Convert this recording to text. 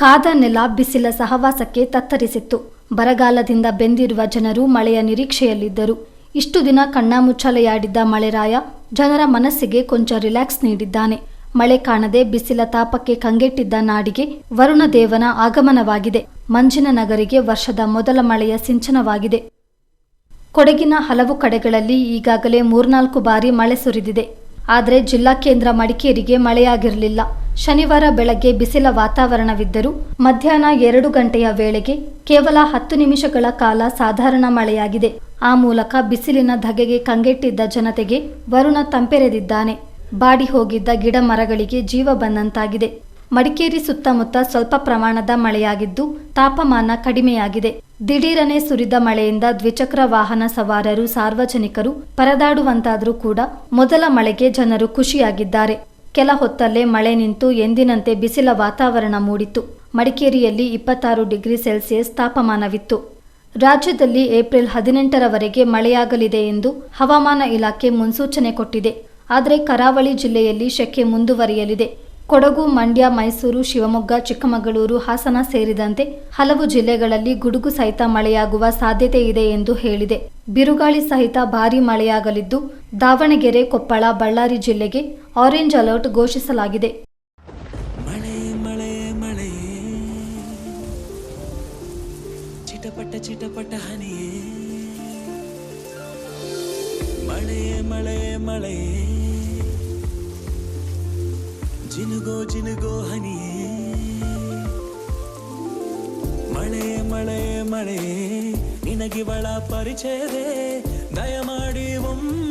ಕಾದ ನೆಲ ಬಿಸಿಲ ಸಹವಾಸಕ್ಕೆ ತತ್ತರಿಸಿತ್ತು. ಬರಗಾಲದಿಂದ ಬೆಂದಿರುವ ಜನರು ಮಳೆಯ ನಿರೀಕ್ಷೆಯಲ್ಲಿದ್ದರು. ಇಷ್ಟು ದಿನ ಕಣ್ಣಾಮುಚ್ಚಾಲೆಯಾಡಿದ್ದ ಮಳೆರಾಯ ಜನರ ಮನಸ್ಸಿಗೆ ಕೊಂಚ ರಿಲ್ಯಾಕ್ಸ್ ನೀಡಿದ್ದಾನೆ. ಮಳೆ ಕಾಣದೆ ಬಿಸಿಲ ತಾಪಕ್ಕೆ ಕಂಗೆಟ್ಟಿದ್ದ ನಾಡಿಗೆ ವರುಣದೇವನ ಆಗಮನವಾಗಿದೆ. ಮಂಜಿನ ನಗರಿಗೆ ವರ್ಷದ ಮೊದಲ ಮಳೆಯ ಸಿಂಚನವಾಗಿದೆ. ಕೊಡಗಿನ ಹಲವು ಕಡೆಗಳಲ್ಲಿ ಈಗಾಗಲೇ ಮೂರ್ನಾಲ್ಕು ಬಾರಿ ಮಳೆ ಸುರಿದಿದೆ. ಆದರೆ ಜಿಲ್ಲಾ ಕೇಂದ್ರ ಮಡಿಕೇರಿಗೆ ಮಳೆಯಾಗಿರಲಿಲ್ಲ. ಶನಿವಾರ ಬೆಳಗ್ಗೆ ಬಿಸಿಲ ವಾತಾವರಣವಿದ್ದರೂ ಮಧ್ಯಾಹ್ನ ಎರಡು ಗಂಟೆಯ ವೇಳೆಗೆ ಕೇವಲ ಹತ್ತು ನಿಮಿಷಗಳ ಕಾಲ ಸಾಧಾರಣ ಮಳೆಯಾಗಿದೆ. ಆ ಮೂಲಕ ಬಿಸಿಲಿನ ಧಗೆಗೆ ಕಂಗೆಟ್ಟಿದ್ದ ಜನತೆಗೆ ವರುಣ ತಂಪೆರೆದಿದ್ದಾನೆ. ಬಾಡಿ ಹೋಗಿದ್ದ ಗಿಡ ಮರಗಳಿಗೆ ಜೀವ ಬಂದಂತಾಗಿದೆ. ಮಡಿಕೇರಿ ಸುತ್ತಮುತ್ತ ಸ್ವಲ್ಪ ಪ್ರಮಾಣದ ಮಳೆಯಾಗಿದ್ದು ತಾಪಮಾನ ಕಡಿಮೆಯಾಗಿದೆ. ದಿಢೀರನೆ ಸುರಿದ ಮಳೆಯಿಂದ ದ್ವಿಚಕ್ರ ವಾಹನ ಸವಾರರು ಸಾರ್ವಜನಿಕರು ಪರದಾಡುವಂತಾದರೂ ಕೂಡ ಮೊದಲ ಮಳೆಗೆ ಜನರು ಖುಷಿಯಾಗಿದ್ದಾರೆ. ಕೆಲ ಹೊತ್ತಲ್ಲೇ ಮಳೆ ನಿಂತು ಎಂದಿನಂತೆ ಬಿಸಿಲ ವಾತಾವರಣ ಮೂಡಿತು ಮಡಿಕೇರಿಯಲ್ಲಿ ಇಪ್ಪತ್ತಾರು ಡಿಗ್ರಿ ಸೆಲ್ಸಿಯಸ್ ತಾಪಮಾನವಿತ್ತು. ರಾಜ್ಯದಲ್ಲಿ ಏಪ್ರಿಲ್ ಹದಿನೆಂಟರವರೆಗೆ ಮಳೆಯಾಗಲಿದೆ ಎಂದು ಹವಾಮಾನ ಇಲಾಖೆ ಮುನ್ಸೂಚನೆ ಕೊಟ್ಟಿದೆ. ಆದರೆ ಕರಾವಳಿ ಜಿಲ್ಲೆಯಲ್ಲಿ ಶೆಕೆ ಮುಂದುವರಿಯಲಿದೆ. ಕೊಡಗು, ಮಂಡ್ಯ, ಮೈಸೂರು, ಶಿವಮೊಗ್ಗ, ಚಿಕ್ಕಮಗಳೂರು, ಹಾಸನ ಸೇರಿದಂತೆ ಹಲವು ಜಿಲ್ಲೆಗಳಲ್ಲಿ ಗುಡುಗು ಸಹಿತ ಮಳೆಯಾಗುವ ಸಾಧ್ಯತೆ ಇದೆ ಎಂದು ಹೇಳಿದೆ. ಬಿರುಗಾಳಿ ಸಹಿತ ಭಾರೀ ಮಳೆಯಾಗಲಿದ್ದು, ದಾವಣಗೆರೆ, ಕೊಪ್ಪಳ, ಬಳ್ಳಾರಿ ಜಿಲ್ಲೆಗೆ ಆರೆಂಜ್ ಅಲರ್ಟ್ ಘೋಷಿಸಲಾಗಿದೆ. ಮಳೆ ಮಳೆ ಮಳೆ. ಜಿನುಗೋ ಜಿನುಗೋ ಹನಿಯೇ ಮಳೆ ಮಳೆ ಮಳೆ ನಿನಗಿವಳ ಪರಿಚಯವೇ ದಯಮಾಡಿ ಒಮ್ಮೆ ಹೇಳು ಮಳೆ